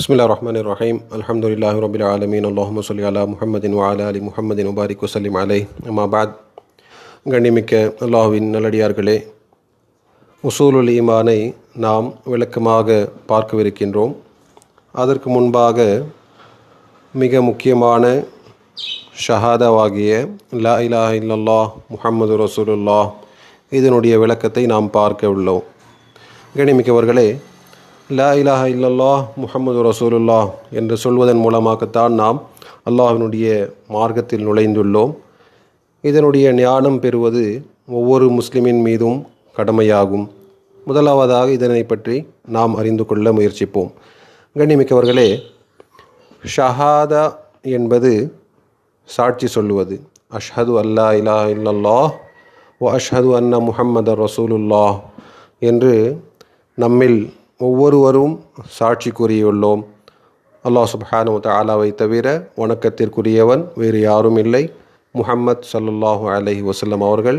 பிஸ்மில்லா ரஹ்மான் ரஹீம் அலமதுல்லாஹ் ரபில் ஆலமீன் அல்லாஹும் சொல்லி அலா முஹம்மதின் வாலா அலி முஹம்மதின் உபாரிக் வசலிம் அலை அம்மாபாத் கண்ணிமிக்க அல்லாஹுவின் நல்லடியார்களே உசூலுல் ஈமானை நாம் விளக்கமாக பார்க்கவிருக்கின்றோம். அதற்கு முன்பாக மிக முக்கியமான ஷஹாதாவாகிய லா இலா இல்லல்லா முஹம்மது ரசூலுல்லா இதனுடைய விளக்கத்தை நாம் பார்க்க உள்ளோம். கணிமிக்கவர்களே லா இலாஹ இல்லல்லா முஹம்மது ரசூலுல்லா என்று சொல்வதன் மூலமாகத்தான் நாம் அல்லாஹினுடைய மார்க்கத்தில் நுழைந்துள்ளோம். இதனுடைய ஞானம் பெறுவது ஒவ்வொரு முஸ்லிமின் மீதும் கடமையாகும். முதலாவதாக இதனை பற்றி நாம் அறிந்து கொள்ள முயற்சிப்போம். கண்ணிமிக்கவர்களே ஷஹாதா என்பது சாட்சி சொல்லுவது. அஷ்ஹது அல்லா இலா இல்லல்லா ஓ அஷ்ஹது அன்ன முஹம்மது ரசூலுல்லா என்று நம்மில் ஒவ்வொருவரும் சாட்சி கூறியுள்ளோம். அல்லாஹ் சுப்ஹானு தாலாவை தவிர வணக்கத்திற்குரியவன் வேறு யாரும் இல்லை. முஹம்மத் ஸல்லல்லாஹு அலஹி வசல்லம் அவர்கள்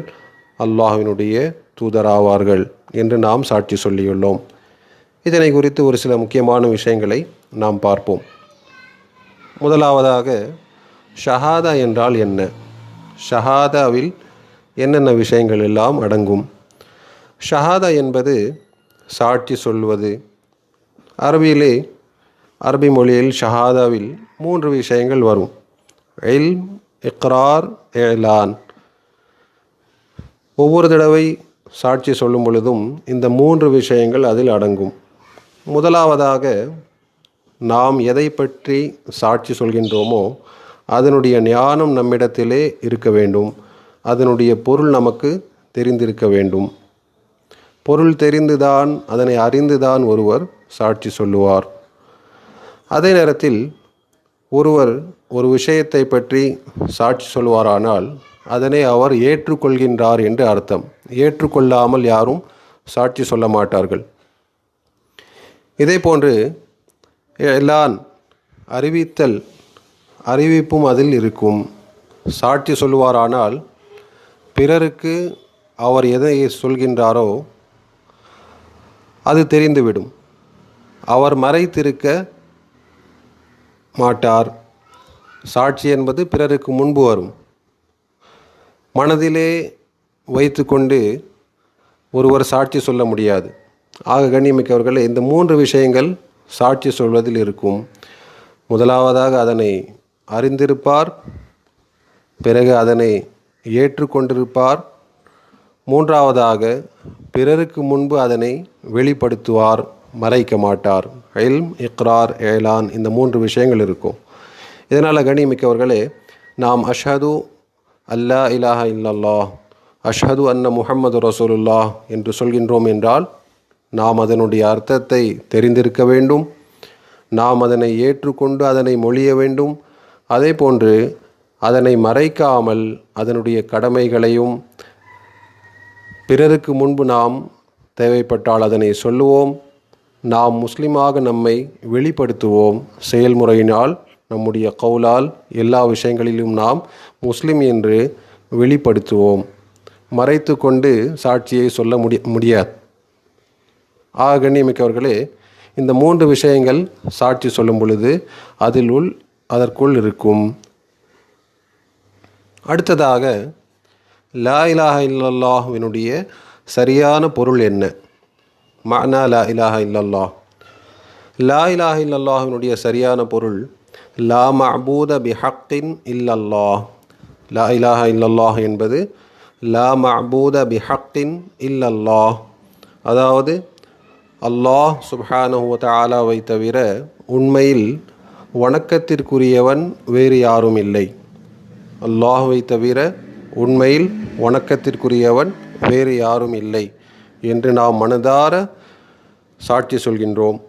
அல்லாஹினுடைய தூதராவார்கள் என்று நாம் சாட்சி சொல்லியுள்ளோம். இதனை குறித்து ஒரு சில முக்கியமான விஷயங்களை நாம் பார்ப்போம். முதலாவதாக ஷஹாதா என்றால் என்ன? ஷஹாதாவில் என்னென்ன விஷயங்கள் எல்லாம் அடங்கும்? ஷஹாதா என்பது சாட்சி சொல்வது. அரபியிலே அரபி மொழியில் ஷஹாதாவில் மூன்று விஷயங்கள் வரும். எல் இக்ரார் ஏலான் ஒவ்வொரு தடவை சாட்சி சொல்லும் பொழுதும் இந்த மூன்று விஷயங்கள் அதில் அடங்கும். முதலாவதாக நாம் எதை பற்றி சாட்சி சொல்கின்றோமோ அதனுடைய ஞானம் நம்மிடத்திலே இருக்க வேண்டும். அதனுடைய பொருள் நமக்கு தெரிந்திருக்க வேண்டும். பொருள் தெரிந்துதான் அதனை அறிந்துதான் ஒருவர் சாட்சி சொல்லுவார். அதே நேரத்தில் ஒருவர் ஒரு விஷயத்தை பற்றி சாட்சி சொல்வாரானால் அதனை அவர் ஏற்றுக்கொள்கின்றார் என்று அர்த்தம். ஏற்றுக்கொள்ளாமல் யாரும் சாட்சி சொல்ல மாட்டார்கள். இதே போன்று எல்லாம் அறிவித்தல் அறிவிப்பும் அதில் இருக்கும். சாட்சி சொல்லுவாரானால் பிறருக்கு அவர் எதை சொல்கின்றாரோ அது தெரிந்துவிடும். அவர் மறைத்திருக்க மாட்டார். சாட்சி என்பது பிறருக்கு முன்பு வரும். மனதிலே வைத்துக்கொண்டு ஒருவர் சாட்சி சொல்ல முடியாது. ஆக கண்ணியமிக்கவர்களே இந்த மூன்று விஷயங்கள் சாட்சி சொல்வதில் இருக்கும். முதலாவதாக அதனை அறிந்திருப்பார். பிறகு அதனை ஏற்றுக்கொண்டிருப்பார். மூன்றாவதாக பிறருக்கு முன்பு அதனை வெளிப்படுத்துவார் மறைக்க மாட்டார். எல்ம் இக்ரார் ஏலான் இந்த மூன்று விஷயங்கள் இருக்கும். இதனால் கணிமிக்கவர்களே நாம் அஷது அல்லா இலாஹ இல்லல்லா அஷது அன்ன முஹம்மது ரசூலுல்லா என்று சொல்கின்றோம் என்றால் நாம் அதனுடைய அர்த்தத்தை தெரிந்திருக்க வேண்டும். நாம் அதனை ஏற்றுக்கொண்டு அதனை மொழிய வேண்டும். அதே போன்று அதனை மறைக்காமல் அதனுடைய கடமைகளையும் பிறருக்கு முன்பு நாம் தேவைப்பட்டால் அதனை சொல்லுவோம். நாம் முஸ்லீமாக நம்மை வெளிப்படுத்துவோம். செயல்முறையினால் நம்முடைய கவுலால் எல்லா விஷயங்களிலும் நாம் முஸ்லிம் என்று வெளிப்படுத்துவோம். மறைத்து கொண்டு சாட்சியை சொல்ல முடி முடியாது. ஆக கண்ணியமிக்கவர்களே இந்த மூன்று விஷயங்கள் சாட்சி சொல்லும் பொழுது அதில் உள் அதற்குள் இருக்கும். அடுத்ததாக லா இலாஹ இல்லல்லாஹுவினுடைய சரியான பொருள் என்ன? மனா லா இலாஹ இல்லல்லா லா இலாஹ இல்லல்லாஹுவினுடைய சரியான பொருள் லா மஅபூத பிஹக்கின் இல்லல்லாஹ். லா இலாஹ இல்லல்லாஹ் என்பது லா மஅபூத பிஹக்கின் இல்லல்லாஹ். அதாவது அல்லாஹ் சுப்ஹானஹு தாலாவை தவிர உண்மையில் வணக்கத்திற்குரியவன் வேறு யாரும் இல்லை. அல்லாஹுவை தவிர உண்மையில் வணக்கத்திற்குரியவன் வேறு யாரும் இல்லை என்று நாம் மனதார சாட்சி சொல்கின்றோம்.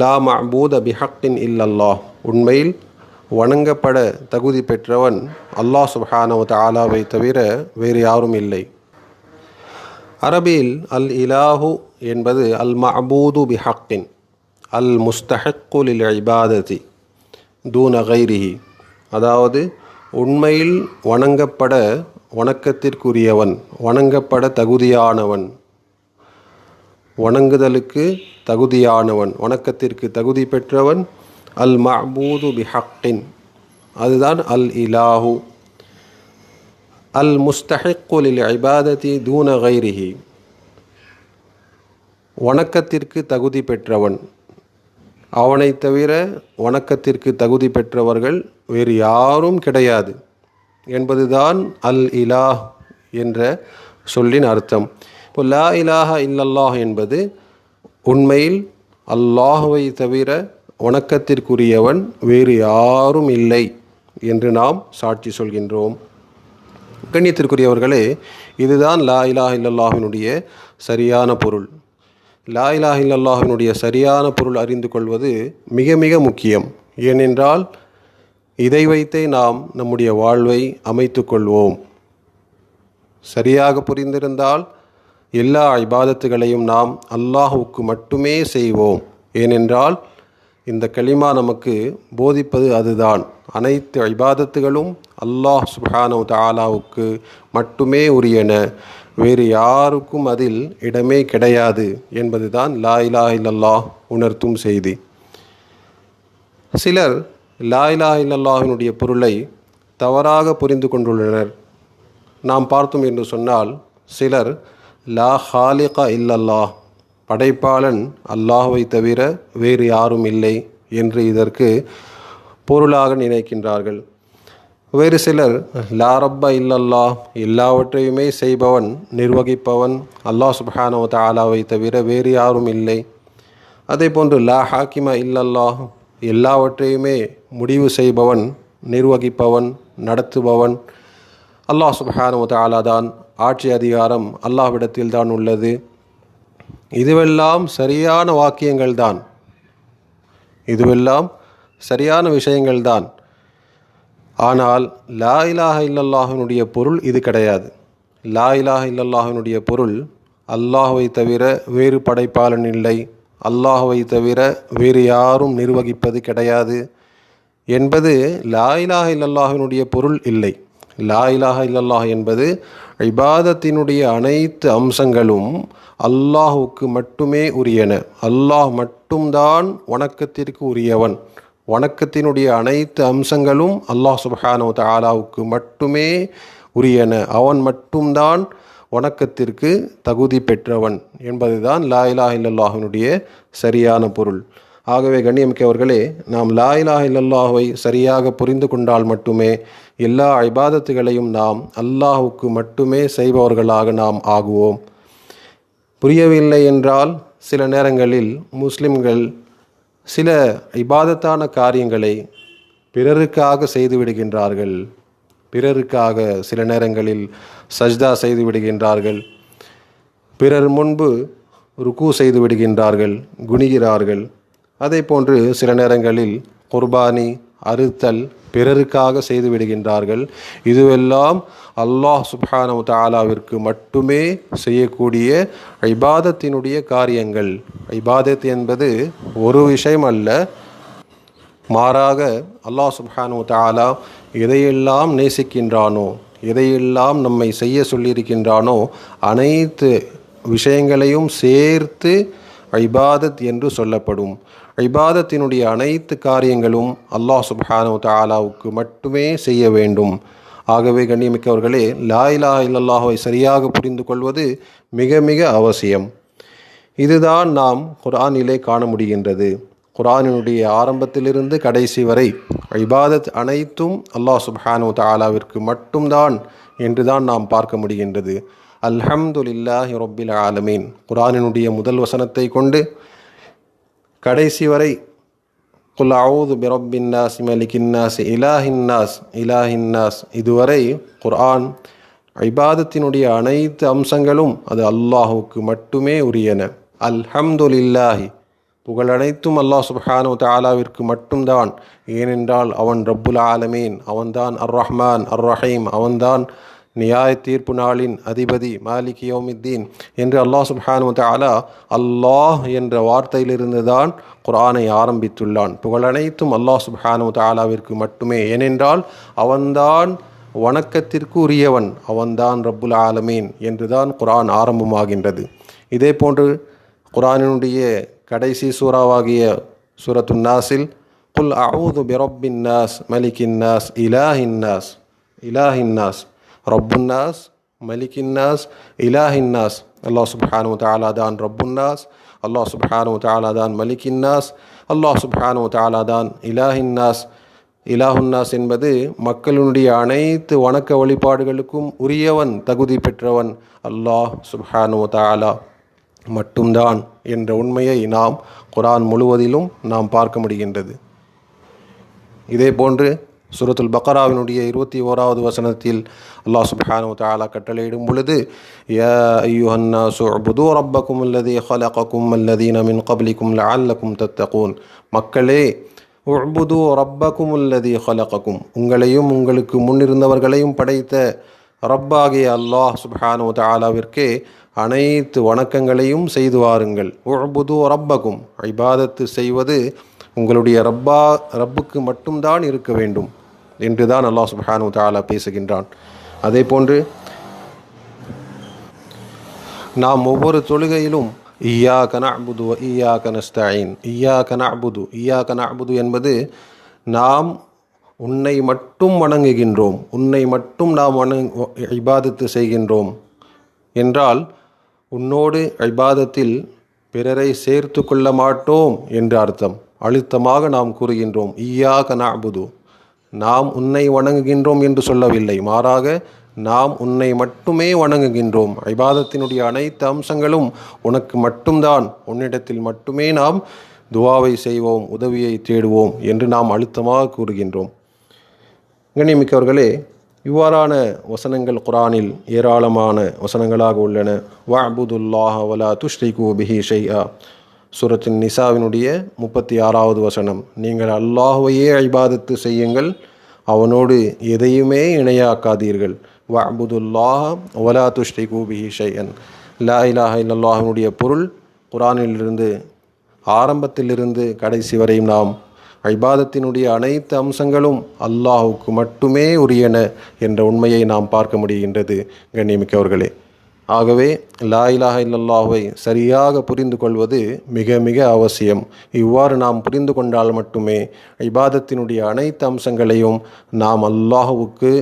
லா மஹபூத பிஹக்டின் இல்லல்லாஹ். உண்மையில் வணங்கப்பட தகுதி பெற்றவன் அல்லாஹ் சுஹானவத் தாலாவை தவிர வேறு யாரும் இல்லை. அரபியில் அல் இலாஹு என்பது அல் மஹபூது பிஹக்கின் அல் முஸ்தஹக்குலில் இபாததி தூன கைரிஹி. அதாவது உண்மையில் வணங்கப்பட வணக்கத்திற்குரியவன் வணங்கப்பட தகுதியானவன். வணங்குதலுக்கு தகுதியானவன் வணக்கத்திற்கு தகுதி பெற்றவன் அல் மஹமூது பிஹக்கின். அதுதான் அல் இலாஹு அல் முஸ்தஹிக்குலில் லில் தூன கைரிஹி. வணக்கத்திற்கு தகுதி பெற்றவன். அவனைத் தவிர வணக்கத்திற்கு தகுதி பெற்றவர்கள் வேறு யாரும் கிடையாது. என்பதுதான் அல் இலாஹ் என்ற சொல்லின் அர்த்தம். இப்போ லா இலாஹா இல்லல்லாஹ் என்பது உண்மையில் அல்லாஹுவை தவிர வணக்கத்திற்குரியவன் வேறு யாரும் இல்லை என்று நாம் சாட்சி சொல்கின்றோம். கண்ணியத்திற்குரியவர்களே இதுதான் லா இலாஹ் இல்லல்லாஹினுடைய சரியான பொருள். லா இலாஹ் இல்லல்லாஹினுடைய சரியான பொருள் அறிந்து கொள்வது மிக மிக முக்கியம். ஏனென்றால் இதை வைத்தே நாம் நம்முடைய வாழ்வை அமைத்து கொள்வோம். சரியாக புரிந்திருந்தால் எல்லா இபாதத்துகளையும் நாம் அல்லாஹுவுக்கு மட்டுமே செய்வோம். ஏனென்றால் இந்த களிமா நமக்கு போதிப்பது அதுதான். அனைத்து இபாதத்துகளும் அல்லாஹ் சுப்ஹானு தாலாவுக்கு மட்டுமே உரியன. வேறு யாருக்கும் அதில் இடமே கிடையாது என்பதுதான் லா இலா இல்லல்லாஹ் உணர்த்தும் செய்தி. சிலர் லா இல்லல்லாஹினுடைய பொருளை தவறாக புரிந்து கொண்டுள்ளனர். நாம் பார்த்தோம் என்று சொன்னால் சிலர் லா ஹாலிகா இல்லல்லாஹ் படைப்பாளன் அல்லாஹுவை தவிர வேறு யாரும் இல்லை என்று இதற்கு பொருளாக நினைக்கின்றார்கள். வேறு சிலர் லா ரப்பா இல்லல்லா எல்லாவற்றையுமே செய்பவன் நிர்வகிப்பவன் அல்லாஹ் சுப்ஹானோ தாலாவை தவிர வேறு யாரும் இல்லை. அதே போன்று லா ஹாக்கிமா இல்லல்லாஹ் எல்லாவற்றையுமே முடிவு செய்பவன் நிர்வகிப்பவன் நடத்துபவன். அல்லாஹ் சுபஹானு தாலா தான் ஆட்சி அதிகாரம் அல்லாஹ்விடத்தில் தான் உள்ளது. இதுவெல்லாம் சரியான வாக்கியங்கள் தான் இதுவெல்லாம் சரியான விஷயங்கள் தான் ஆனால் லா இலாஹ இல்லல்லாஹினுடைய பொருள் இது கிடையாது. லா இலாஹ இல்லல்லாஹினுடைய பொருள் அல்லாஹுவை தவிர வேறு படைப்பாளன் இல்லை. அல்லாஹுவை தவிர வேறு யாரும் நிர்வகிப்பது கிடையாது. என்பது லாயிலாக இலாஹ இல்லல்லாஹினுடைய பொருள் இல்லை. லாயிலாக இல்லல்லாஹ் என்பது இபாதத்தினுடைய அனைத்து அம்சங்களும் அல்லாஹுக்கு மட்டுமே உரியன. அல்லாஹ் மட்டும்தான் வணக்கத்திற்கு உரியவன். வணக்கத்தினுடைய அனைத்து அம்சங்களும் அல்லாஹ் சுபஹானு தாலாவுக்கு மட்டுமே உரியன. அவன் மட்டும்தான் வணக்கத்திற்கு தகுதி பெற்றவன் என்பதுதான் லா இலா இல்லல்லாஹினுடைய சரியான பொருள். ஆகவே கண்ணியமிக்கவர்களே நாம் லா இலா இல்லல்லாஹுவை சரியாக புரிந்து கொண்டால் மட்டுமே எல்லா ஐபாதத்துகளையும் நாம் அல்லாஹுக்கு மட்டுமே செய்பவர்களாக நாம் ஆகுவோம். புரியவில்லை என்றால் சில நேரங்களில் முஸ்லிம்கள் சில இபாதத்தான காரியங்களை பிறருக்காக செய்து விடுகின்றார்கள். பிறருக்காக சில நேரங்களில் சஜ்தா செய்து விடுகின்றார்கள். பிறர் முன்பு ருக்கு செய்து விடுகின்றார்கள் குணிகிறார்கள் அதே போன்று சில நேரங்களில் குர்பானி அறுத்தல் பிறருக்காக செய்து விடுகின்றார்கள். இதுவெல்லாம் அல்லாஹ் சுப்ஹானு தாலாவிற்கு மட்டுமே செய்யக்கூடிய ஐபாதத்தினுடைய காரியங்கள். ஐபாதத் என்பது ஒரு விஷயம் அல்ல மாறாக அல்லாஹ் சுப்ஹானு தாலா எதையெல்லாம் நேசிக்கின்றானோ எதையெல்லாம் நம்மை செய்ய சொல்லியிருக்கின்றானோ அனைத்து விஷயங்களையும் சேர்த்து ஐபாதத் என்று சொல்லப்படும். ஐபாதத்தினுடைய அனைத்து காரியங்களும் அல்லாஹ் சுப்ஹானு தாலாவுக்கு மட்டுமே செய்ய வேண்டும். ஆகவே கண்ணியமிக்கவர்களே லாயிலா இல்லல்லாஹுவை சரியாக புரிந்து கொள்வது மிக மிக அவசியம். இதுதான் நாம் குரானிலே காண முடிகின்றது. குரானினுடைய ஆரம்பத்திலிருந்து கடைசி வரை இபாதத் அனைத்தும் அல்லாஹ் சுப்ஹானு தாலாவிற்கு மட்டும்தான் என்று தான் நாம் பார்க்க முடிகின்றது. அல்ஹம்துலில்லாஹி ரொப்பில் ஆலமீன். குரானினுடைய முதல் வசனத்தை கொண்டு கடைசி வரை குல் அவுது பிரப்பின்னாஸ் மலிகின்னாஸ் இலாஹின்னாஸ் இலாஹின்னாஸ் இதுவரை குர்ஆன் ஐபாதத்தினுடைய அனைத்து அம்சங்களும் அது அல்லாஹுக்கு மட்டுமே உரியன. அல்ஹம்துலில்லாஹி புகழனைத்தும் அல்லாஹ் சுபஹானு தாலாவிற்கு மட்டும்தான். ஏனென்றால் அவன் ரப்புல் ஆலமீன் அவன்தான் அர் ரஹ்மான் அர் ரஹீம் அவன்தான் நியாய தீர்ப்பு நாளின் அதிபதி மாலிக் யோமித்தீன் என்று அல்லாஹ் சுப்ஹானு தாலா அல்லாஹ் என்ற வார்த்தையிலிருந்து தான் குரானை ஆரம்பித்துள்ளான் புகழனைத்தும் அல்லாஹ் சுப்ஹானு தாலாவிற்கு மட்டுமே. ஏனென்றால் அவன்தான் வணக்கத்திற்கு உரியவன் அவன்தான் ரப்புல் ஆலமீன் என்றுதான் குரான் ஆரம்பமாகின்றது. இதே போன்று குரானினுடைய கடைசி சூறாவாகிய சூரத்து நாசில் குல் அவுது பிரப்பின் நாஸ் மலிக்கின் நாஸ் இலாஹின் நாஸ் இலாஹின் நாஸ் ரப்புன் நாஸ் மலிக்கின் நாஸ் இலாஹின் நாஸ். அல்லாஹ் சுப்ஹானு தாலா தான் ரப்புன் நாஸ் அல்லாஹ் சுப்ஹானு தாலா தான் மலிக்கின் நாஸ் அல்லாஹ் சுப்ஹானு தாலா தான் இலாஹின் நாஸ். இலாஹுன்னாஸ் என்பது மக்களுடைய அனைத்து வணக்க வழிபாடுகளுக்கும் உரியவன் தகுதி பெற்றவன் அல்லாஹ் சுப்ஹானு தாலா மட்டும்தான் என்ற உண்மையை நாம் குரான் முழுவதிலும் நாம் பார்க்க முடிகின்றது. இதே போன்று பக்கராவினுடைய இருபத்தி ஓராவது வசனத்தில் அல்லாஹ் சுப்ஹானு தாலா கட்டளையிடும் பொழுது யா ஐயுஹன்னா சுபுது ரப்பக்கும் அல்லது ஹலகக்கும் அல்லதீன மின் கபலிக்கும் லஅல்லக்கும் தத்தகூன். மக்களே உபுது ரப்பக்கும் அல்லது ஹலகக்கும் உங்களையும் உங்களுக்கு முன்னிருந்தவர்களையும் படைத்த ரப்பாகிய அல்லாஹ் சுப்ஹானு தாலாவிற்கே அனைத்து வணக்கங்களையும் செய்து வாருங்கள். உபுது ரப்பகும். இபாதத்து செய்வது உங்களுடைய ரப்பா ரப்புக்கு மட்டும்தான் இருக்க வேண்டும் என்று தான் அல்லாஹ் சுப்ஹானு தாலா பேசுகின்றான். அதே போன்று நாம் ஒவ்வொரு தொழுகையிலும் ஈயா கனஅபுது ஈயா கனஸ்தாயின் ஈயா கனஅபுது ஈயா கனஅபுது என்பது நாம் உன்னை மட்டும் வணங்குகின்றோம். உன்னை மட்டும் நாம் வணங் இபாதத்து செய்கின்றோம். என்றால் உன்னோடு ஐபாதத்தில் பிறரை சேர்த்து கொள்ள மாட்டோம் என்று அர்த்தம். அழுத்தமாக நாம் கூறுகின்றோம். ஈயா கனாபுது நாம் உன்னை வணங்குகின்றோம் என்று சொல்லவில்லை. மாறாக நாம் உன்னை மட்டுமே வணங்குகின்றோம். ஐபாதத்தினுடைய அனைத்து அம்சங்களும் உனக்கு மட்டும்தான். உன்னிடத்தில் மட்டுமே நாம் துவாவை செய்வோம் உதவியை தேடுவோம் என்று நாம் அழுத்தமாக கூறுகின்றோம். கண்ணியமிக்கவர்களே இவ்வாறான வசனங்கள் குரானில் ஏராளமான வசனங்களாக உள்ளன. வஅபுதுல்லாஹ வலா துஷ்ரிகு பிஹி ஷையா சூரத்தின் நிசாவினுடைய முப்பத்தி ஆறாவது வசனம். நீங்கள் அல்லாஹுவையே ஐபாதத்து செய்யுங்கள் அவனோடு எதையுமே இணையாக்காதீர்கள். வஅபுதுல்லாஹ வலா துஷ்ரிகு பிஹி ஷையன் லா இலாஹ இல்லல்லாஹினுடைய பொருள் குரானிலிருந்து ஆரம்பத்திலிருந்து கடைசி வரையும் நாம் ஐபாதத்தினுடைய அனைத்து அம்சங்களும் அல்லாஹுக்கு மட்டுமே உரியன என்ற உண்மையை நாம் பார்க்க முடிகின்றது கண்ணியமிக்கவர்களே. ஆகவே லா இலாஹ இல்லல்லாஹுவை சரியாக புரிந்து கொள்வது மிக மிக அவசியம். இவ்வாறு நாம் புரிந்து கொண்டால் மட்டுமே இபாதத்தினுடைய அனைத்து அம்சங்களையும் நாம் அல்லாஹுவுக்கு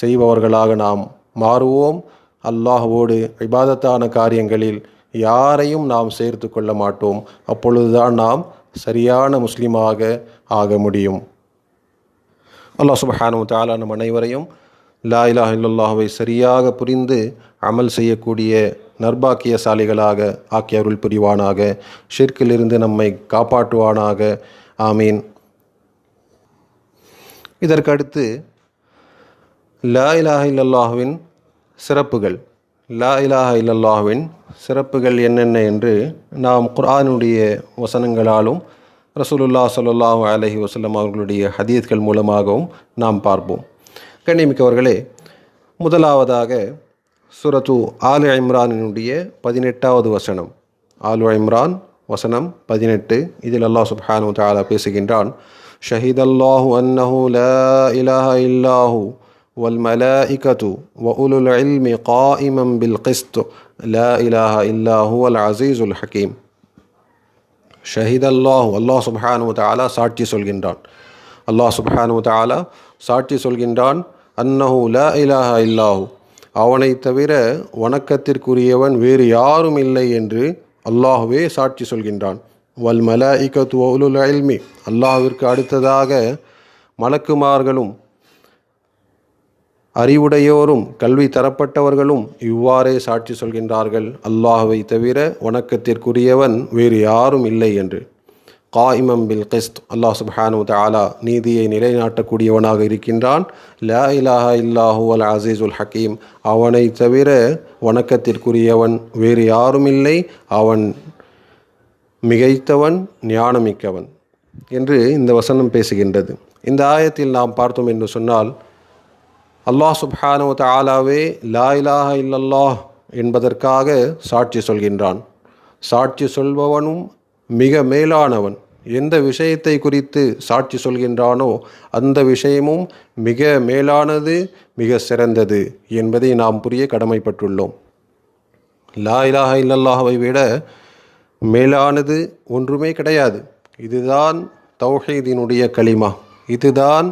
செய்பவர்களாக நாம் மாறுவோம். அல்லாஹுவோடு இபாதத்தான காரியங்களில் யாரையும் நாம் சேர்த்து கொள்ள மாட்டோம். அப்பொழுதுதான் நாம் சரியான முஸ்லீமாக ஆக முடியும். அல்லாஹ் சுபஹானு தாலா நம் அனைவரையும் லா இலா இல்லல்லாஹுவை சரியாக புரிந்து அமல் செய்யக்கூடிய நர்பாக்கியசாலிகளாக ஆக்கிய அருள் புரிவானாக. ஷிர்கிலிருந்து நம்மை காப்பாற்றுவானாக. ஆமீன். இதற்கடுத்து லா இலாஹ இல்லல்லாஹுவின் சிறப்புகள். லா இலாஹ இல்லல்லாஹுவின் சிறப்புகள் என்னென்ன என்று நாம் குரானுடைய வசனங்களாலும் ரசூலுல்லா ஸல்லல்லாஹு அலைஹி வஸல்லம் அவர்களுடைய ஹதீத்கள் மூலமாகவும் நாம் பார்ப்போம் கண்ணியமிக்கவர்களே முதலாவதாக சுரத்து ஆலு இம்ரானினுடைய பதினெட்டாவது வசனம் ஆலு இம்ரான் வசனம் பதினெட்டு இதில் அல்லாஹ் சுப்ஹானு தஆலா பேசுகின்றான் ஷஹிதல்லாஹு அன்னஹு லா இலாஹ இல்லாஹு والملائكة وأولو العلم قائما بالقسط لا إله إلا هو العزيز الحكيم ஷஹித் அல்லாஹ் அல்லாஹ் சுபஹானு தாலா சாட்சி சொல்கின்றான். அல்லாஹ் சுபஹானு தாலா சாட்சி சொல்கின்றான் அன்னஹு ல இலாஹ இல்லாஹு. அவனை தவிர வணக்கத்திற்குரியவன் வேறு யாரும் இல்லை என்று அல்லாஹுவே சாட்சி சொல்கின்றான். வல் மலாஇகத்து உலுல் அல்மி அல்லாஹிற்கு அடுத்ததாக மலக்குமார்களும் அறிவுடையோரும் கல்வி தரப்பட்டவர்களும் இவ்வாறே சாட்சி சொல்கின்றார்கள். அல்லாஹுவை தவிர வணக்கத்திற்குரியவன் வேறு யாரும் இல்லை என்று. காயிமம் பில் கிஸ்த். அல்லாஹ் சுப்ஹானு தாலா நீதியை நிலைநாட்டக்கூடியவனாக இருக்கின்றான். லா இலாஹ இல்லாஹு அல் அசீசுல் ஹக்கீம் அவனை தவிர வணக்கத்திற்குரியவன் வேறு யாரும் இல்லை. அவன் மிகைத்தவன் ஞானமிக்கவன் என்று இந்த வசனம் பேசுகின்றது. இந்த ஆயத்தில் நாம் பார்த்தோம் என்று சொன்னால் அல்லாஹ் சுப்ஹானு தாலாவே லாயிலாக இல்லல்லாஹ் என்பதற்காக சாட்சி சொல்கின்றான். சாட்சி சொல்பவனும் மிக மேலானவன். எந்த விஷயத்தை குறித்து சாட்சி சொல்கின்றானோ அந்த விஷயமும் மிக மேலானது மிக சிறந்தது என்பதை நாம் புரிய கடமைப்பட்டுள்ளோம். லா இலாஹ இல்லல்லாஹவை விட மேலானது ஒன்றுமே கிடையாது. இதுதான் தௌஹீதினுடைய களிமா. இதுதான்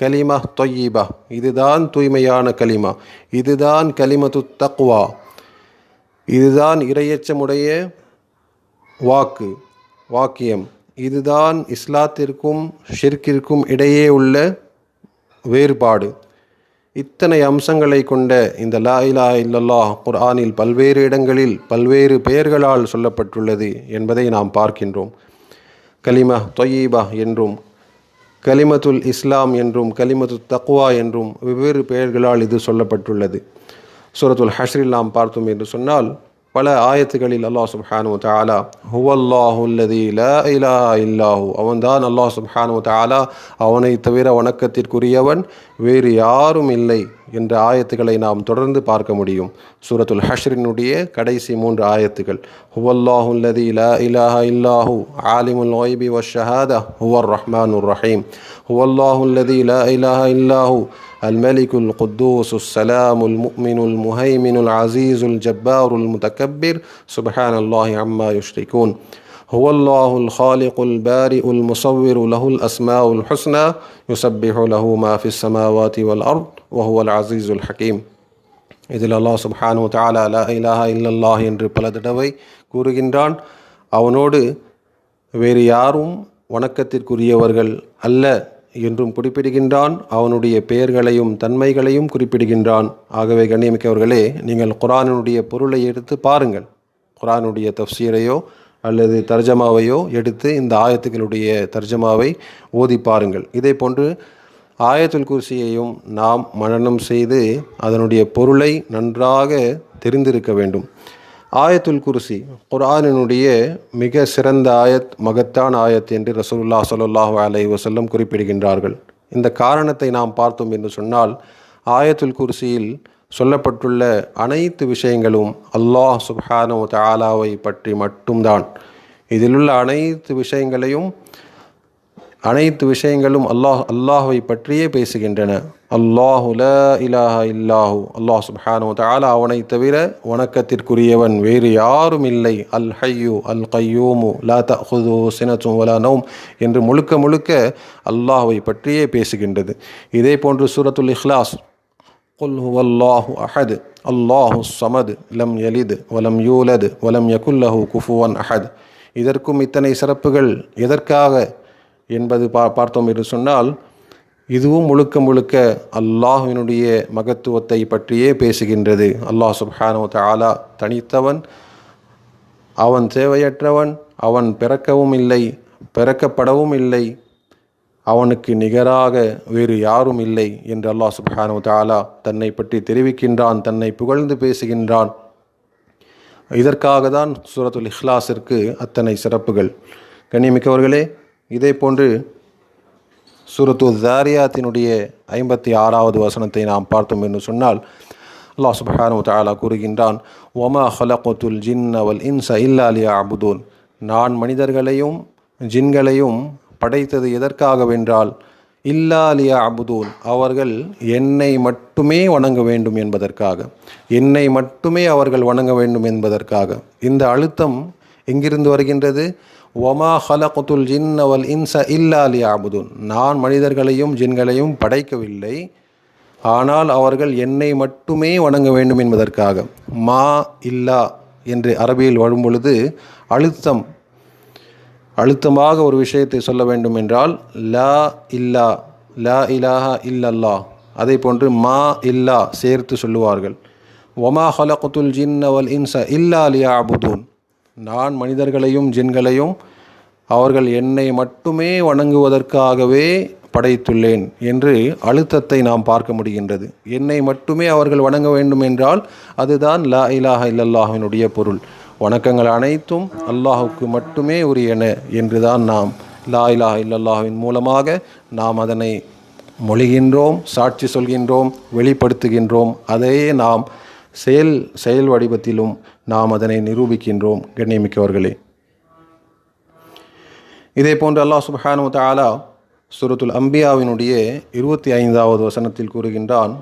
கலிமா தொய்யீபா. இதுதான் தூய்மையான கலிமா. இதுதான் கலிமத்து தக்வா. இதுதான் இரையச்சமுடைய வாக்கு வாக்கியம். இதுதான் இஸ்லாத்திற்கும் ஷிர்கிற்கும் இடையே உள்ள வேறுபாடு. இத்தனை அம்சங்களை கொண்ட இந்த லா இலா இல்லல்லாஹ் குர்ஆனில் பல்வேறு இடங்களில் பல்வேறு பெயர்களால் சொல்லப்பட்டுள்ளது என்பதை நாம் பார்க்கின்றோம். கலிமா தொய்யீபா என்றும் கலிமத்துல் இஸ்லாம் என்றும் கலிமத்து தக்வா என்றும் வெவ்வேறு பெயர்களால் இது சொல்லப்பட்டுள்ளது. சூரத்துல் ஹஷ்ரில் நாம் பார்த்தோம் என்று சொன்னால் பல ஆயத்துகளில் அல்லாஹ் சுப்ஹானு தாலா ஹுவல்லாஹுல்லதி இலா இல்லாஹு. அவன்தான் அல்லாஹ் சுப்ஹானு தாலா அவனை தவிர வணக்கத்திற்குரியவன் வேறு யாரும் இல்லை. என்ற ஆயத்துக்களை நாம் தொடர்ந்து பார்க்க முடியும் சூரத்துல் ஹஷ்ரினுடைய கடைசி மூன்று ஆயத்துகள் ஹுவல்லாஹு அல்லதி லா இலாஹ இல்லாஹு ஆலிமுல் ஒய்பி வஷஹாதா ஹுவர் ரஹ்மானுர் ரஹீம் ஹுவல்லாஹு அல்லதி லா இலாஹ இல்லாஹு الملك القدوس السلام المؤمن المهيمن العزيز الجبار المتكبر سبحان الله عما يشركون هو الله الخالق البارئ المصور له الأسماء الحسنى يسبح له ما في السماوات والأرض ஒஹுவல் அசீஸ் உல் ஹக்கீம் இதில் அல்லாஹ் சுப்ஹானு தாலா அலா இலாஹா இல்லல்லாஹ் என்று பல தடவை கூறுகின்றான். அவனோடு வேறு யாரும் வணக்கத்திற்குரியவர்கள் அல்ல என்றும் குறிப்பிடுகின்றான். அவனுடைய பெயர்களையும் தன்மைகளையும் குறிப்பிடுகின்றான். ஆகவே கண்ணியமிக்கவர்களே நீங்கள் குரானுடைய பொருளை எடுத்து பாருங்கள். குரானுடைய தப்சீரையோ அல்லது தர்ஜமாவையோ எடுத்து இந்த ஆயத்துக்களுடைய தர்ஜமாவை ஓதி பாருங்கள். இதே போன்று ஆயத்துல் குர்சியையும் நாம் மனனம் செய்து அதனுடைய பொருளை நன்றாக தெரிந்திருக்க வேண்டும். ஆயத்துல் குர்சி குர்ஆனினுடைய மிக சிறந்த ஆயத் மகத்தான ஆயத் என்று ரசூல்லா ஸல்லல்லாஹு அலை வசல்லம் குறிப்பிடுகின்றார்கள். இந்த காரணத்தை நாம் பார்த்தோம் என்று சொன்னால் ஆயத்துல் குர்சியில் சொல்லப்பட்டுள்ள அனைத்து விஷயங்களும் அல்லாஹ் சுப்ஹானு தாலாவை பற்றி மட்டும்தான். இதிலுள்ள அனைத்து விஷயங்களையும் அனைத்து விஷயங்களும் அல்லாஹ் அல்லாஹுவை பற்றியே பேசுகின்றன அல்லாஹு ல இலாஹ இல்லாஹு அல்லாஹ் சுப்ஹானு தஆலா அவனை தவிர வணக்கத்திற்குரியவன் வேறு யாரும் இல்லை அல் ஹய்யு அல் கையூமு லா தஹுது சினத்தும் வலா நௌம் என்று முழுக்க முழுக்க அல்லாஹுவை பற்றியே பேசுகின்றது இதே போன்று சூரத்துல் இஹ்லாஸ் قل هو الله أحد الله الصمد لم يلد ولم يولد ولم يكن له كفوا أحد இதற்கும் இத்தனை சிறப்புகள் எதற்காக என்பது பா பார்த்தோம் என்று சொன்னால் இதுவும் முழுக்க முழுக்க அல்லாஹினுடைய மகத்துவத்தை பற்றியே பேசுகின்றது. அல்லாஹ் சுப்ஹானு ஆலா தனித்தவன் அவன் தேவையற்றவன் அவன் பிறக்கவும் இல்லை பிறக்கப்படவும் இல்லை அவனுக்கு நிகராக வேறு யாரும் இல்லை என்று அல்லாஹ் சுப்ஹானு ஆலா தன்னை பற்றி தெரிவிக்கின்றான் தன்னை புகழ்ந்து பேசுகின்றான். இதற்காக தான் சூரத்துல் இஹ்லாஸிற்கு அத்தனை சிறப்புகள். கண்ணியமிக்கவர்களே இதே போன்று சூரத்து தாரியாத்தினுடைய ஐம்பத்தி ஆறாவது வசனத்தை நாம் பார்த்தோம் என்று சொன்னால் அல்லாஹ் சுபஹானு தாலா கூறுகின்றான் ஒமா ஹலகுத்துல் ஜின்ன வல் இன்ச இல்லாலியா அபுதூன் நான் மனிதர்களையும் ஜின்களையும் படைத்தது எதற்காகவென்றால் இல்லாலியா அபுதூன் அவர்கள் என்னை மட்டுமே வணங்க வேண்டும் என்பதற்காக என்னை மட்டுமே அவர்கள் வணங்க வேண்டும் என்பதற்காக. இந்த அழுத்தம் எங்கிருந்து வருகின்றது? ஒமா ஹலகுத்துல் ஜின்ன வல் இன்ச இல்லா லியா அபுதூன் நான் மனிதர்களையும் ஜின்களையும் படைக்கவில்லை ஆனால் அவர்கள் என்னை மட்டுமே வணங்க வேண்டும் என்பதற்காக. மா இல்லா என்று அரபியில் வரும்பொழுது அழுத்தம் அழுத்தமாக ஒரு விஷயத்தை சொல்ல வேண்டும் என்றால் லா இல்லா லா இலாஹா இல்லல்லா அதே போன்று மா இல்லா சேர்த்து சொல்லுவார்கள். ஒமா ஹலகுத்துல் ஜின்ன வல் இன்ச இல்லா லியா அபுதூன் நான் மனிதர்களையும் ஜின்களையும் அவர்கள் என்னை மட்டுமே வணங்குவதற்காகவே படைத்துள்ளேன் என்று அழுத்தத்தை நாம் பார்க்க முடிகின்றது. என்னை மட்டுமே அவர்கள் வணங்க வேண்டும் என்றால் அதுதான் லா இலாஹ இல்லல்லாஹினுடைய பொருள். வணக்கங்கள் அனைத்தும் அல்லாஹுக்கு மட்டுமே உரியன என்றுதான் நாம் லா இலாஹ இல்லல்லாஹின் மூலமாக நாம் அதனை மொழிகின்றோம் சாட்சி சொல்கின்றோம் வெளிப்படுத்துகின்றோம். அதையே நாம் செயல் செயல் வடிவத்திலும் நாம் அதனை நிரூபிக்கின்றோம் கண்ணியமிக்கவர்களே. இதே போன்று அல்லாஹ் சுபஹானு தாலா சுரத்துல் அம்பியாவினுடைய இருபத்தி ஐந்தாவது வசனத்தில் கூறுகின்றான்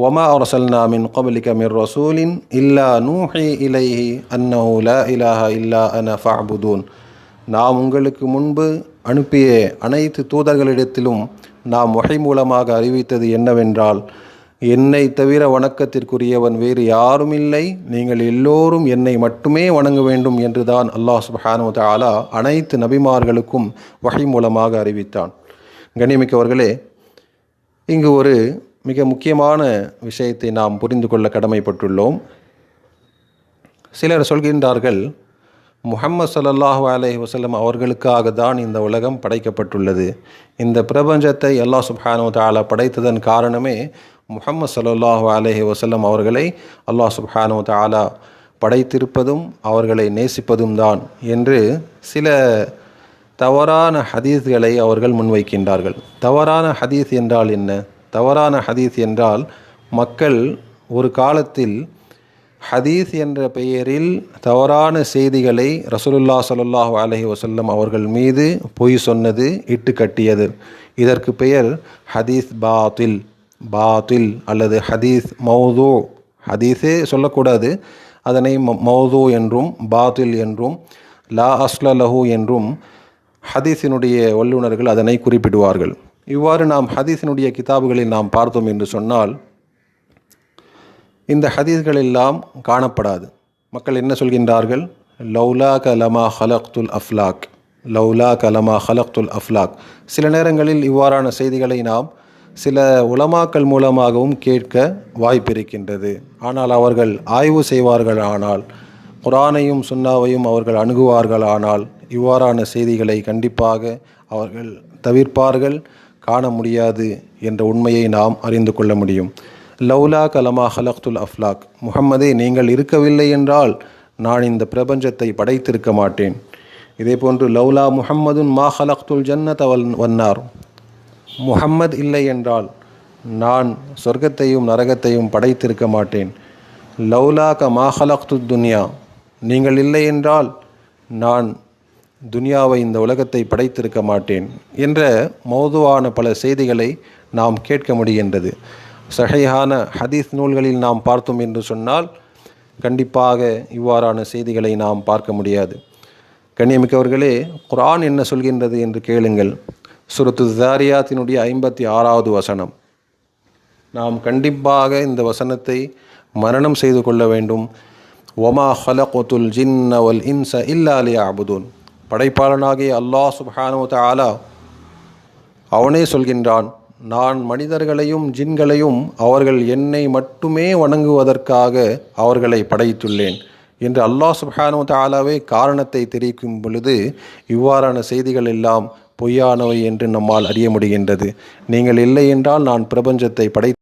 ஒமா ரசல்னா மின் கபலிக மிர் ரசூலின் இல்லா நூஹி இலைஹி அன்னஹு லா இலாஹா இல்லா அன ஃபஹபுதூன் நாம் உங்களுக்கு முன்பு அனுப்பிய அனைத்து தூதர்களிடத்திலும் நாம் வகை மூலமாக அறிவித்தது என்னவென்றால் என்னை தவிர வணக்கத்திற்குரியவன் வேறு யாரும் இல்லை. நீங்கள் எல்லோரும் என்னை மட்டுமே வணங்க வேண்டும் என்றுதான் அல்லாஹ் சுப்ஹானு தாலா அனைத்து நபிமார்களுக்கும் வகை மூலமாக அறிவித்தான். கண்ணியமிக்கவர்களே இங்கு ஒரு மிக முக்கியமான விஷயத்தை நாம் புரிந்து கொள்ள கடமைப்பட்டுள்ளோம். சிலர் சொல்கின்றார்கள் முஹம்மது சல்லாஹூ அலஹி வசலம் அவர்களுக்காக தான் இந்த உலகம் படைக்கப்பட்டுள்ளது. இந்த பிரபஞ்சத்தை அல்லாஹ் சுப்ஹானு தாலா படைத்ததன் காரணமே முஹம்மது ஸல்லல்லாஹு அலஹி வசல்லம் அவர்களை அல்லாஹ் சுப்ஹானு தாலா படைத்திருப்பதும் அவர்களை நேசிப்பதும் தான் என்று சில தவறான ஹதீஸ்களை அவர்கள் முன்வைக்கின்றார்கள். தவறான ஹதீஸ் என்றால் என்ன? தவறான ஹதீஸ் என்றால் மக்கள் ஒரு காலத்தில் ஹதீஸ் என்ற பெயரில் தவறான செய்திகளை ரசூலுல்லா ஸல்லல்லாஹு அலஹி வசல்லம் அவர்கள் மீது பொய் சொன்னது இட்டு கட்டியது. இதற்கு பெயர் ஹதீஸ் பாத்தில் பாத்தில் அல்லது ஹதீஸ் மௌது. ஹதீஸே சொல்லக்கூடாது. அதனை ம- மௌது என்றும் பாத்தில் என்றும் லா அஸ்ல லஹு என்றும் ஹதீஸினுடைய வல்லுநர்கள் அதனை குறிப்பிடுவார்கள். இவ்வாறு நாம் ஹதீஸினுடைய கிதாபுகளில் நாம் பார்த்தோம் என்று சொன்னால் இந்த ஹதீஸ்கள் எல்லாம் காணப்படாது. மக்கள் என்ன சொல்கின்றார்கள்? லௌலா கலமா ஹலக்துல் அஃப்லாக். லௌலா கலமா ஹலக்துல் அஃப்லாக். சில நேரங்களில் இவ்வாறான செய்திகளை நாம் சில உலமாக்கள் மூலமாகவும் கேட்க வாய்ப்பிருக்கின்றது. ஆனால் அவர்கள் ஆய்வு செய்வார்கள் ஆனால் குரானையும் சுன்னாவையும் அவர்கள் அணுகுவார்கள் ஆனால் இவ்வாறான செய்திகளை கண்டிப்பாக அவர்கள் தவிர்ப்பார்கள் காண முடியாது என்ற உண்மையை நாம் அறிந்து கொள்ள முடியும். லவ்லா கலமா ஹலக்துல் அஃப்லாக் முகம்மதே நீங்கள் இருக்கவில்லை என்றால் நான் இந்த பிரபஞ்சத்தை படைத்திருக்க மாட்டேன். இதே போன்று லவ்லா முஹம்மதுன் மா ஹலக்துல் ஜன்னத் வல் வன்னார். முஹம்மத் இல்லை என்றால் நான் சொர்க்கத்தையும் நரகத்தையும் படைத்திருக்க மாட்டேன். லௌலா க மா துன்யா. நீங்கள் இல்லை என்றால் நான் துனியாவை இந்த உலகத்தை படைத்திருக்க மாட்டேன் என்ற மௌதுவான பல செய்திகளை நாம் கேட்க முடிகின்றது. சகையான ஹதீஸ் நூல்களில் நாம் பார்த்தோம் என்று சொன்னால் கண்டிப்பாக இவ்வாறான செய்திகளை நாம் பார்க்க முடியாது. கண்ணியமிக்கவர்களே குரான் என்ன சொல்கின்றது என்று கேளுங்கள். சுரத்து ஜாரியாத்தினுடைய ஐம்பத்தி ஆறாவது வசனம். நாம் கண்டிப்பாக இந்த வசனத்தை மரணம் செய்து கொள்ள வேண்டும். ஒமா ஹலகுத்துல் ஜின்ன வல் இன்ச இல்லா லியஅபுதூன் படைப்பாளனாகிய அல்லாஹ் சுப்ஹானஹு வ அவனே சொல்கின்றான் நான் மனிதர்களையும் ஜின்களையும் அவர்கள் என்னை மட்டுமே வணங்குவதற்காக அவர்களை படைத்துள்ளேன். என்று அல்லாஹ் சுப்ஹானஹு வ காரணத்தை தெரிவிக்கும் பொழுது இவ்வாறான செய்திகள் எல்லாம் பொய்யானவை என்று நம்மால் அறிய முடிகின்றது. நீங்கள் இல்லை என்றால் நான் பிரபஞ்சத்தை படை